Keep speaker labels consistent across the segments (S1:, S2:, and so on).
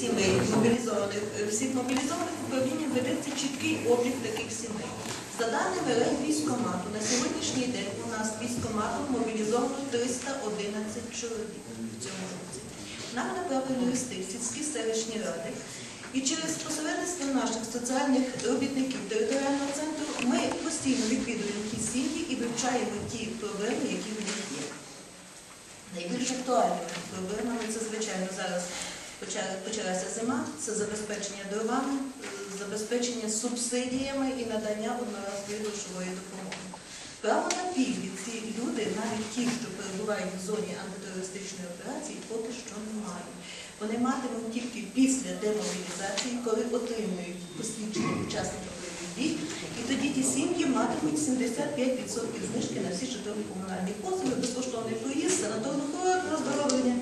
S1: сімей мобілізованих, е, всіх мобілізованих управлінням ведеться чіткий облік таких сімей. За даними райвійськомату, на сьогоднішній день у нас військоматом мобілізовано 311 чоловік в цьому році. Нам направили листи в сільські селищні ради, і через посередництво наших соціальних робітників територіального центру ми постійно відвідуємо ті сім'ї і вивчаємо ті проблеми, які в них є. Найбільш актуальними проблемами це, звичайно, зараз почалася зима, це забезпечення дровами, забезпечення субсидіями і надання одноразової грошової допомоги. Право на пільги ці люди, навіть ті, що перебувають в зоні антитерористичної операції, поки що не мають. Вони матимуть тільки після демобілізації, коли отримують посвідчення учасника бойових дій, і тоді ті сім'ї матимуть 75% знижки на всі житлово-комунальні послуги, безкоштовний проїзд, санаторну хворобу, оздоровлення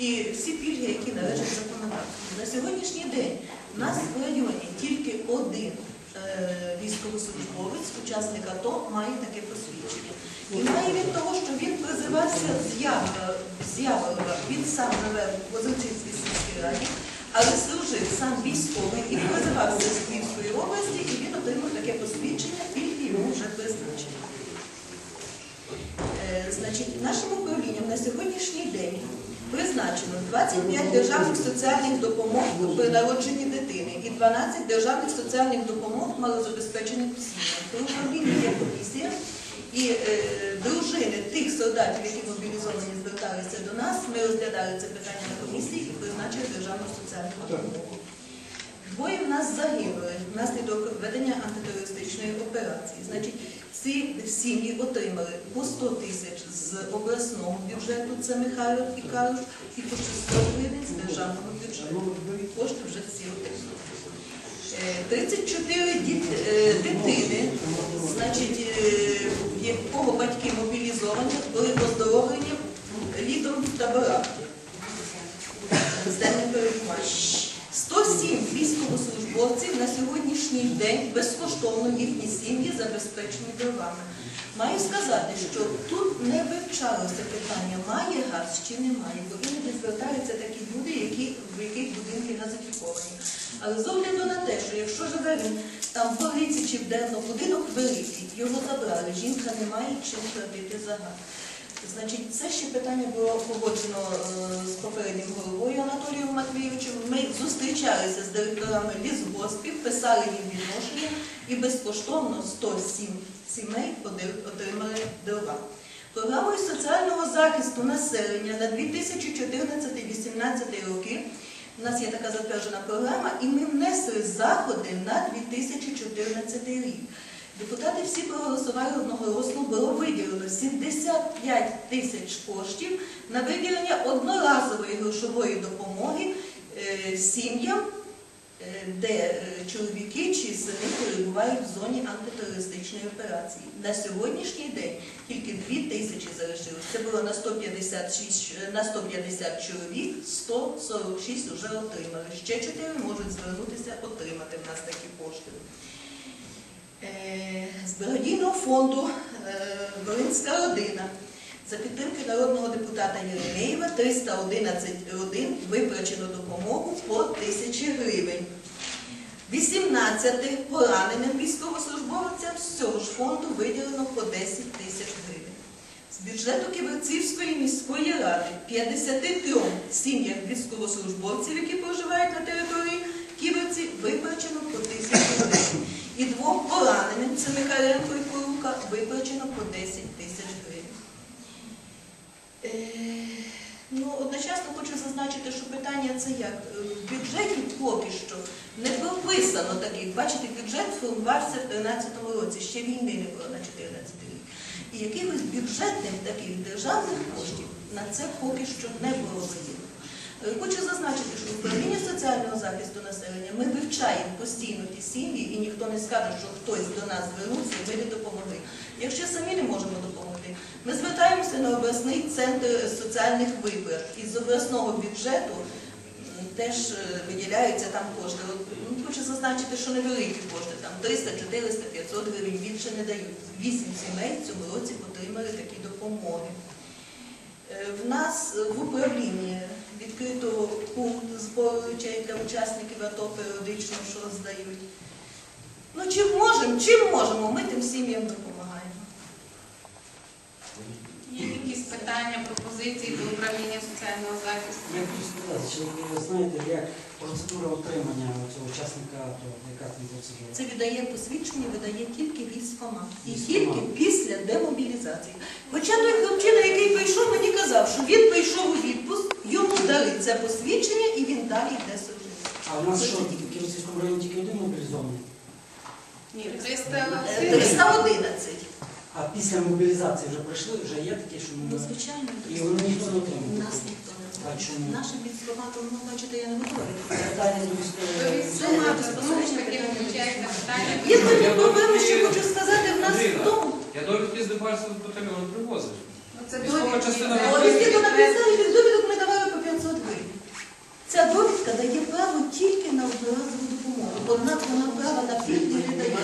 S1: і всі пільги, які належать законодавству. На сьогоднішній день у нас в районі тільки один е, військовослужбовець, учасник АТО, має таке посвідчення. І має від того, що він призивався з Яворова, він сам живе в Лозовчинській сільській раді, але служив сам військовий і призивався з Київської області, і він отримав таке посвідчення, пільги йому вже призначені. Е, Значить, нашим управлінням на сьогоднішній день призначено 25 державних соціальних допомог при народженні дитини і 12 державних соціальних допомог малозабезпеченим сім'ям. При управлінні є комісія, і е, дружини тих солдатів, які мобілізовані, зверталися до нас. Ми розглядали це питання на комісії і призначили державну соціальну допомогу. Двоє в нас загинули внаслідок ведення антитерористичної операції. Значить, ці сім'ї отримали по 100 тисяч з обласного бюджету, це Михайлов і Калуш, і по 600 гривень з державного бюджету. Кошти вже всі отримали. Е, 34 діт- е, дитини, значить, е, якого батьки мобілізовані, були оздоровлені літом в таборах з денним перебуванням. 107 військовослужбовців на сьогоднішній день безкоштовно їхні сім'ї забезпечені дровами. Маю сказати, що тут не вивчалося питання, має газ чи немає, бо іноді звертаються такі люди, які, в яких будинки газифіковані. Але з огляду на те, що якщо живе він там в Горлиці чи в Дерно, будинок великий, його забрали, жінка не має чим платити за газ. Значить, це ще питання було погоджено е, з попереднім головою Анатолієм Матвійовичем. Ми зустрічалися з директорами лісгоспів, писали їм відношення і безкоштовно 107 сімей отримали дрова. Програмою соціального захисту населення на 2014-2018 роки у нас є така затверджена програма, і ми внесли заходи на 2014 рік. Депутати всі проголосували одноголосно, було виділено 75 тисяч коштів на виділення одноразової грошової допомоги е, сім'ям, е, де е, чоловіки чи сини перебувають в зоні антитерористичної операції. На сьогоднішній день тільки 2 тисячі залишилось. Це було на 156, е, на 150 чоловік, 146 вже отримали. Ще 4 можуть звернутися отримати в нас такі кошти. Благодійного фонду е, Волинська родина за підтримки народного депутата Єремєєва 311 родин виплачено допомогу по тисячі гривень. 18 пораненим військовослужбовцям з цього ж фонду виділено по 10 тисяч гривень. З бюджету Ківерцівської міської ради 53 сім'ям військовослужбовців, які проживають на території Ківерці, виплачено по тисячі. І двом пораненим, це Михайленко і Порука, виплачено по 10 тисяч гривень. Е, Ну, одночасно хочу зазначити, що питання це як е, в бюджеті поки що не прописано таких. Бачите, бюджет формувався в 2013 році, ще війни не було на 2014 рік. І якихось бюджетних таких державних коштів на це поки що не було виділено. Хочу зазначити, що управління соціального захисту населення ми вивчаємо постійно ті сім'ї, і ніхто не скаже, що хтось до нас звернувся і ми не допомогли. Якщо самі не можемо допомогти, ми звертаємося на обласний центр соціальних виплат. Із обласного бюджету теж е, виділяються там кошти. Хочу зазначити, що невеликі кошти, там 300, 400, 500 гривень більше не дають. Вісім сімей в цьому році отримали такі допомоги. Е, В нас е, в управлінні відкрито пункту збору речей для учасників АТО періодично, що здають. Ну, чим можемо, чим можемо, ми тим сім'ям допомагаємо.
S2: Є якісь питання, пропозиції до управління соціального захисту?
S3: Я хочу сказати, що ви знаєте, як процедура отримання цього учасника, то яка там процедура?
S1: Це віддає посвідчення, видає тільки військкомат. І тільки після демобілізації. Хоча той хлопчина, який прийшов, мені казав, що він прийшов у відпуск, йому дали це посвідчення і він далі йде служити.
S3: А у нас що, в Київському районі тільки один мобілізований?
S2: Ні,
S1: Е,
S2: 311.
S1: 311.
S3: А після мобілізації вже пройшли, вже є такі, що
S1: Ну,
S3: ми...
S1: звичайно,
S3: І вони ніхто не отримав.
S1: нас ніхто Нашим військкоматом, ну, бачите, я не готова. Є тоді проблеми, що хочу сказати, в нас в тому.
S4: Я довідки з Дебальського батальйону привозив.
S2: Ну, Це довідки,
S1: От написали, від довідок ми давали по 500 гривень. Ця довідка дає право тільки на одноразову допомогу. Однак вона права на пільги не дає.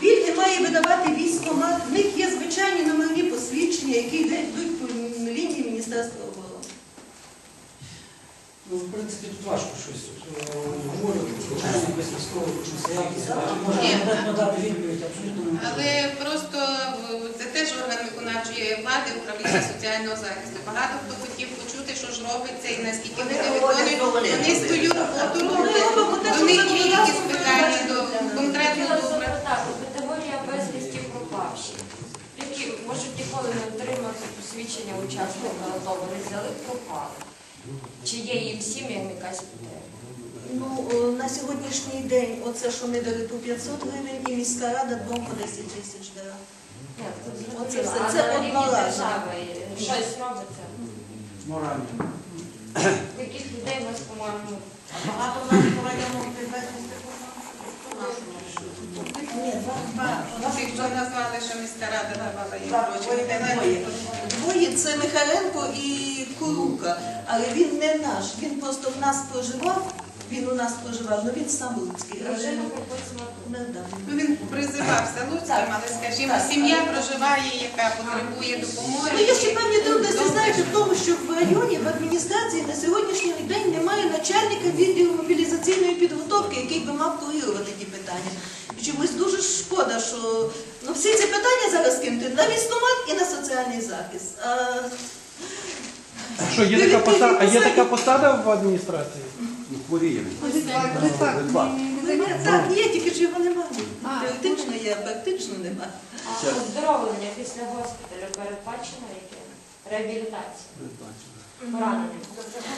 S1: Пільги має видавати військкомат. В них є звичайні номерні посвідчення, які йдуть по лінії Міністерства оборони.
S3: Ну, в принципі, тут важко щось е, говорити. Якось військовий комісаріат. Може
S2: Ні.
S3: надати відповідь абсолютно не.
S2: Але просто е, це теж орган виконавчої влади, управління соціального захисту. Багато хто хотів почути, що ж робиться і наскільки
S1: Вони
S2: вони виконують.
S1: вони
S2: Вони свою роботу
S1: Вони
S2: роблять. них є якісь питання до конкретно
S5: запитати, категорія безвісті пропавші, які можуть ніколи не отримати посвідчення учасника АТО, вони взяли пропали. Чи є їм сім'ям якась?
S1: Ну, на сьогоднішній день, оце, що ми дали по 500 гривень, і міська рада двом по 10 тисяч дала. Оце все,
S5: А
S1: це
S5: на рівні
S1: одноразово.
S5: держави щось робиться.
S3: Морально.
S5: Яких людей у нас, по-моєму,
S6: Багато в нас по району безвісти
S1: Ні, два, два.
S2: Всіх, що назвали, що міська рада давала їм гроші.
S6: Двоє
S1: це Михайленко і Курука, але він не наш. Він просто в нас проживав. Він у нас проживав, але він сам Луцький.
S5: прописана тут.
S1: не.
S2: Ну, він призивався Луцьким, але, скажімо,
S1: Так.
S2: сім'я проживає, яка потребує допомоги.
S1: Ну, є ще певні трудності, знаєте, в тому, що в районі, в адміністрації на сьогоднішній день немає начальника відділу мобілізаційної підготовки, який би мав курувати ті питання. І чомусь дуже шкода, що ну, всі ці питання зараз кинути на військкомат і на соціальний захист. А,
S7: А що, є така посада, а є така посада в адміністрації?
S8: Ну, хворіємо.
S1: Так, є, тільки ж його немає. Теоретично є, а практично немає.
S5: А оздоровлення після госпіталю передбачено яке? Реабілітація? Поранення?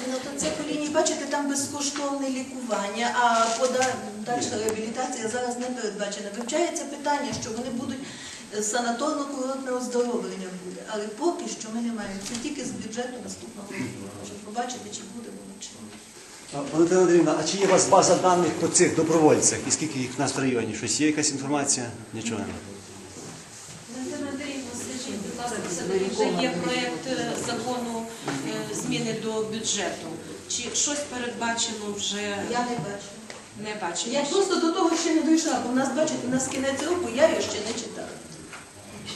S1: Ну, то це по лінії, бачите, там безкоштовне лікування, а подальша реабілітація зараз не передбачена. Вивчається питання, що вони будуть е, санаторно-курортне оздоровлення буде. Але поки що ми не маємо. Це тільки з бюджету наступного року. Можемо побачити, чи буде воно чи ні.
S8: Валентина Андріївна, а чи є у вас база даних по цих добровольцях? І скільки їх в нас в районі? Щось є якась інформація? Нічого немає.
S9: Валентина Андріївна, скажіть, будь ласка, все-таки вже є проєкт е, закону е, зміни до бюджету. Чи щось передбачено вже
S1: Я не бачу.
S9: не бачимо?
S1: Я просто до того ще не дійшла, бо в нас, бачите, у нас кінець року, я його ще не читала.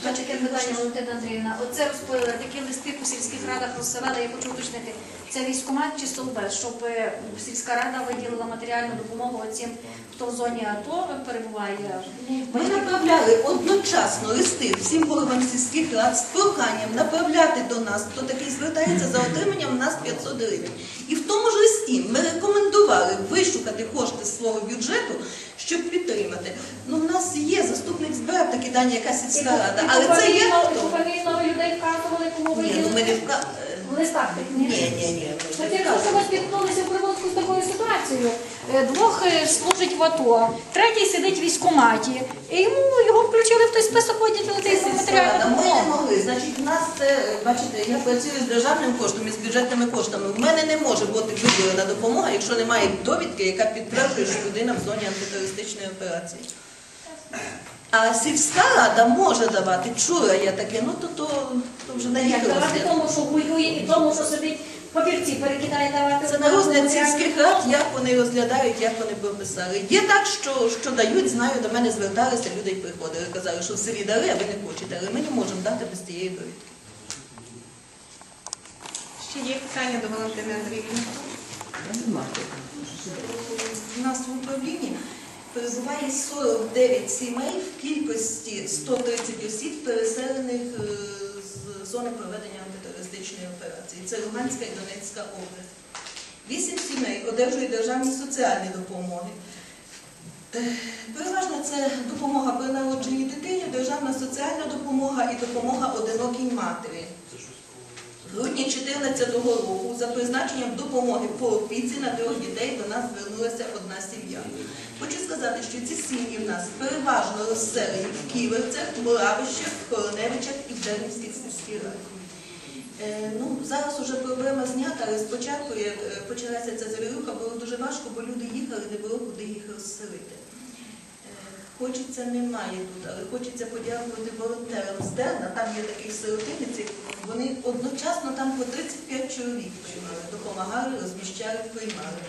S6: Бачите, Миколаївна Валентина Андріївна, оце розпили такі листи по сільських радах розсилали, я хочу уточнити, це військкомат чи совбез, щоб е, сільська рада виділила матеріальну допомогу оцім, хто в зоні АТО перебуває.
S1: Ми направляли одночасно листи всім головам сільських рад з проханням направляти до нас, хто такий звертається за отриманням в нас 500 гривень. І в тому ж листі ми рекомендували вишукати кошти з свого бюджету, щоб підтримати. Ну, в нас є заступник збирав такі дані, яка сільська рада, але це є хто?
S6: Фамільно людей вказували, кому
S1: Ні, ну ми не вка...
S6: В листах
S1: Ні,
S6: ні?
S1: ні, ми не вказуємо.
S6: Спіткнулися в з такою ситуацією, е, двох е, служить в АТО, третій сидить в військкоматі, і йому його включили в той список виділили цей
S1: рада. Ми не могли. Значить, в нас це, бачите, я працюю з державним коштом і з бюджетними коштами. В мене не може бути виділена допомога, якщо немає довідки, яка підтверджує, що людина в зоні антитерористичної операції. А сільська рада може давати, чула я таке, ну то, то, то вже не
S6: давати тому, що воює, і тому, що сидить папірці, перекидає давати.
S1: Це на розгляд сільських рад, як вони розглядають, як вони прописали. Є так, що, що дають, знаю, до мене зверталися, люди приходили, казали, що в селі дали, а ви не хочете, але ми не можемо дати без цієї довідки.
S2: Ще є питання до Валентини Андріївни?
S1: У нас в управлінні перебуває 49 сімей в кількості 130 осіб, переселених е, з зони проведення антитерористичної операції. Це Луганська і Донецька область. Вісім сімей одержують державні соціальні допомоги. Е, Переважно це допомога при народженні дитині, державна соціальна допомога і допомога одинокій матері. В грудні 2014 року за призначенням допомоги по опіці на трьох дітей до нас звернулася одна сім'я. Хочу сказати, що ці сім'ї в нас переважно розселені в Ківерцях, Муравищах, Короневичах і в Дернівській сільській раді. Е, ну, зараз уже проблема знята, але спочатку, як е, почалася ця завірюха, було дуже важко, бо люди їхали, не було куди їх розселити. Е, Хочеться немає тут, але хочеться подякувати волонтерам з Дерна. Там є такий сиротинець, вони одночасно там по 35 чоловік приймали, допомагали, розміщали, приймали.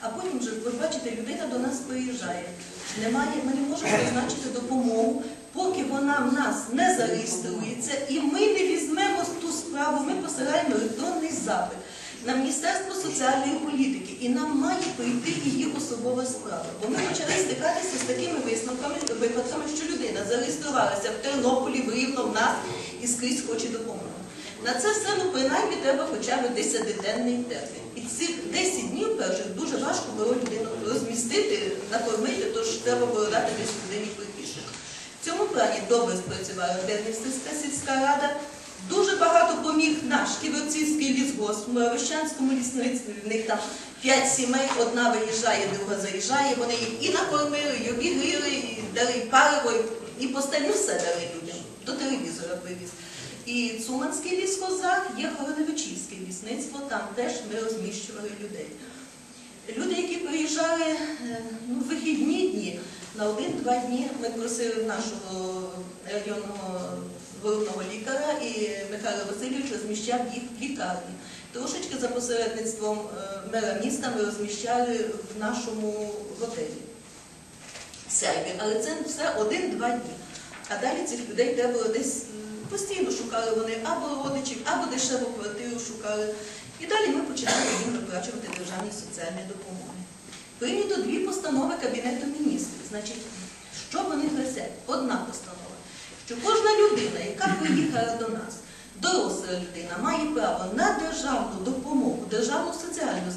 S1: А потім вже, ви бачите, людина до нас приїжджає. Немає, ми не можемо призначити допомогу, поки вона в нас не зареєструється, і ми не візьмемо ту справу, ми посилаємо електронний запит на Міністерство соціальної політики, і нам має прийти її особова справа. Бо ми почали стикатися з такими висновками, випадками, що людина зареєструвалася в Тернополі, в Рівно, в нас і скрізь хоче допомогу. На це все ну, принаймні треба хоча б 10-денний термін. І цих 10 днів перших дуже важко було людину розмістити, накормити, тож треба було дати десь людині прихисток. В цьому плані добре спрацювала Дернівська сільська рада. Дуже багато поміг наш Ківерцівський лісгосп, Мировищанському лісництві. В них там п'ять сімей, одна виїжджає, друга заїжджає. Вони їх і накормили, і обігріли, і дали і паливо, і постель, ну все дали людям. До телевізора привіз. І Цуманський лісхозах, є Хороневичівське лісництво, там теж ми розміщували людей. Люди, які приїжджали е, ну, в вихідні дні, на один-два дні ми просили нашого районного головного лікаря і Михайло Васильович розміщав їх в лікарні. Трошечки за посередництвом е, мера міста ми розміщали в нашому готелі. Сербі. Але це все один-два дні. А далі цих людей треба десь постійно шукали вони або родичів, або дешеву квартиру шукали. І далі ми починали їм виплачувати державні соціальні допомоги. Прийнято дві постанови Кабінету міністрів. Значить, що вони гласять? Одна постанова, що кожна людина, яка приїхала до нас, доросла людина, має право на державну допомогу, державну соціальну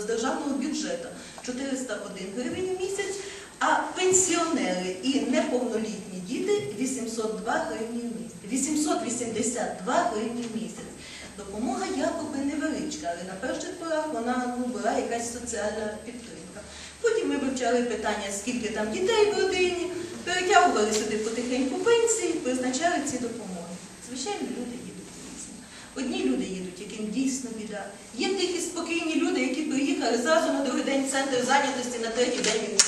S1: з державного бюджету 401 гривень в місяць, а пенсіонери і неповнолітні діти 802 гривні в місяць. 882 гривні в місяць. Допомога якоби невеличка, але на перших порах вона ну, була якась соціальна підтримка. Потім ми вивчали питання, скільки там дітей в родині, перетягували сюди потихеньку пенсії, призначали ці допомоги. Звичайно, люди їдуть різні. Одні люди їдуть, яким дійсно біда. Є тихі спокійні люди, які приїхали зразу на другий день в центр зайнятості, на третій день він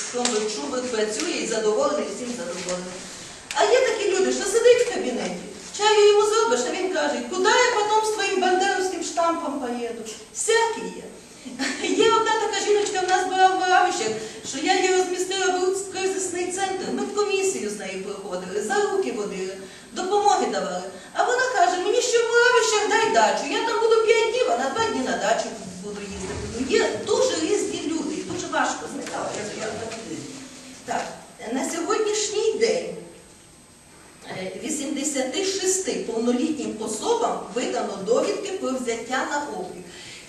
S1: шумбик працює і задоволений, всім задоволений. А є такі люди, що сидить в кабінеті, чаю йому зробиш, а він каже, куди я потім з твоїм бандеровським штампом поїду? Всякі є. Є одна така жіночка в нас була в Моравищах, що я її розмістила в кризисний центр. Ми в комісію з нею проходили, за руки водили, допомоги давали. А вона каже, мені ще в Моравищах дай дачу. Я там буду 5 днів, а на 2 дні на дачу буду їздити. Ну, Є дуже різні люди, і дуже важко з ними. Так, на сьогоднішній день е, 86 повнолітнім особам видано довідки про взяття на облік.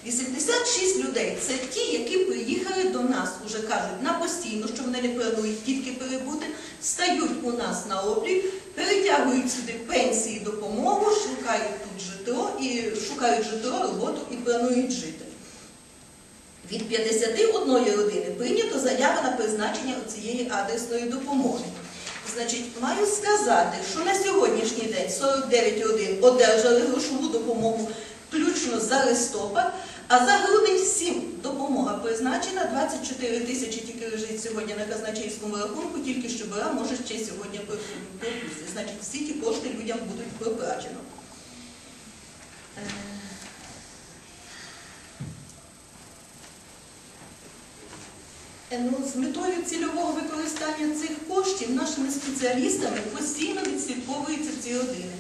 S1: 86 людей це ті, які приїхали до нас, уже кажуть, на постійно, що вони не планують тільки перебути, стають у нас на облік, перетягують сюди пенсії, допомогу, шукають тут житло і шукають житло, роботу і планують жити. Від 51 родини прийнято заяву на призначення цієї адресної допомоги. Значить, маю сказати, що на сьогоднішній день 49 родин одержали грошову допомогу включно за листопад, а за грудень всім допомога призначена. 24 тисячі тільки лежить сьогодні на казначейському рахунку, тільки що була, може ще сьогодні пропустити. Значить, всі ті кошти людям будуть проплачено. Е, Ну, з метою цільового використання цих коштів нашими спеціалістами постійно відслідковуються ці родини.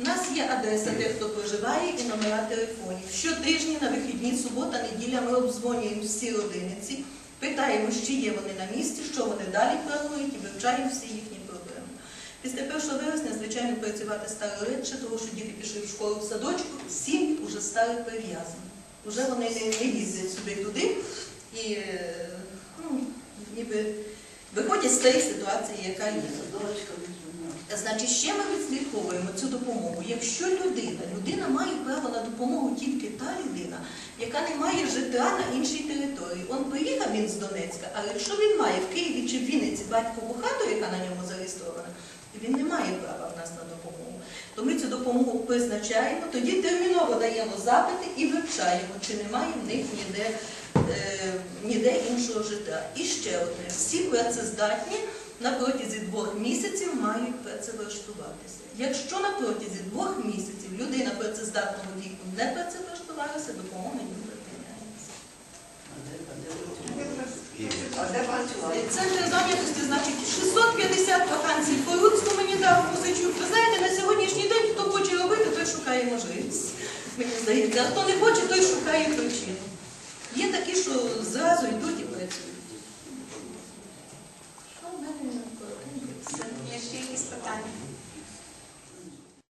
S1: У нас є адреса тих, хто проживає, і номера телефонів. Щотижні на вихідні, субота, неділя ми обдзвонюємо всі родиниці, питаємо, чи є вони на місці, що вони далі планують і вивчаємо всі їхні проблеми. Після 1 вересня, звичайно, працювати стало рідше, тому що діти пішли в школу в садочку, сім'ї вже стали прив'язані. Уже вони не, не їздять сюди-туди і е, ну, ніби виходять з тієї ситуації, яка є. Значить, ще ми відслідковуємо цю допомогу. Якщо людина, людина має право на допомогу тільки та людина, яка не має житла на іншій території. Он приїхав він з Донецька, але якщо він має в Києві чи в Вінниці батькову хату, яка на ньому зареєстрована, він не має права в нас на допомогу. То ми цю допомогу призначаємо, тоді терміново даємо запити і вивчаємо, чи немає в них ніде, е, ніде іншого житла. І ще одне, всі працездатні на протязі двох місяців мають працевлаштуватися. Якщо на протязі двох місяців людина працездатного віку не працевлаштувалася, допомога їм припиняється. Центр зайнятості, значить, 650 вакансій по Луцьку мені дав Музичук. Ви знаєте, на сьогоднішній день хто хоче робити, той шукає можливість. Мені здається, а хто не хоче, той шукає причину. Є такі, що зразу йдуть і працюють.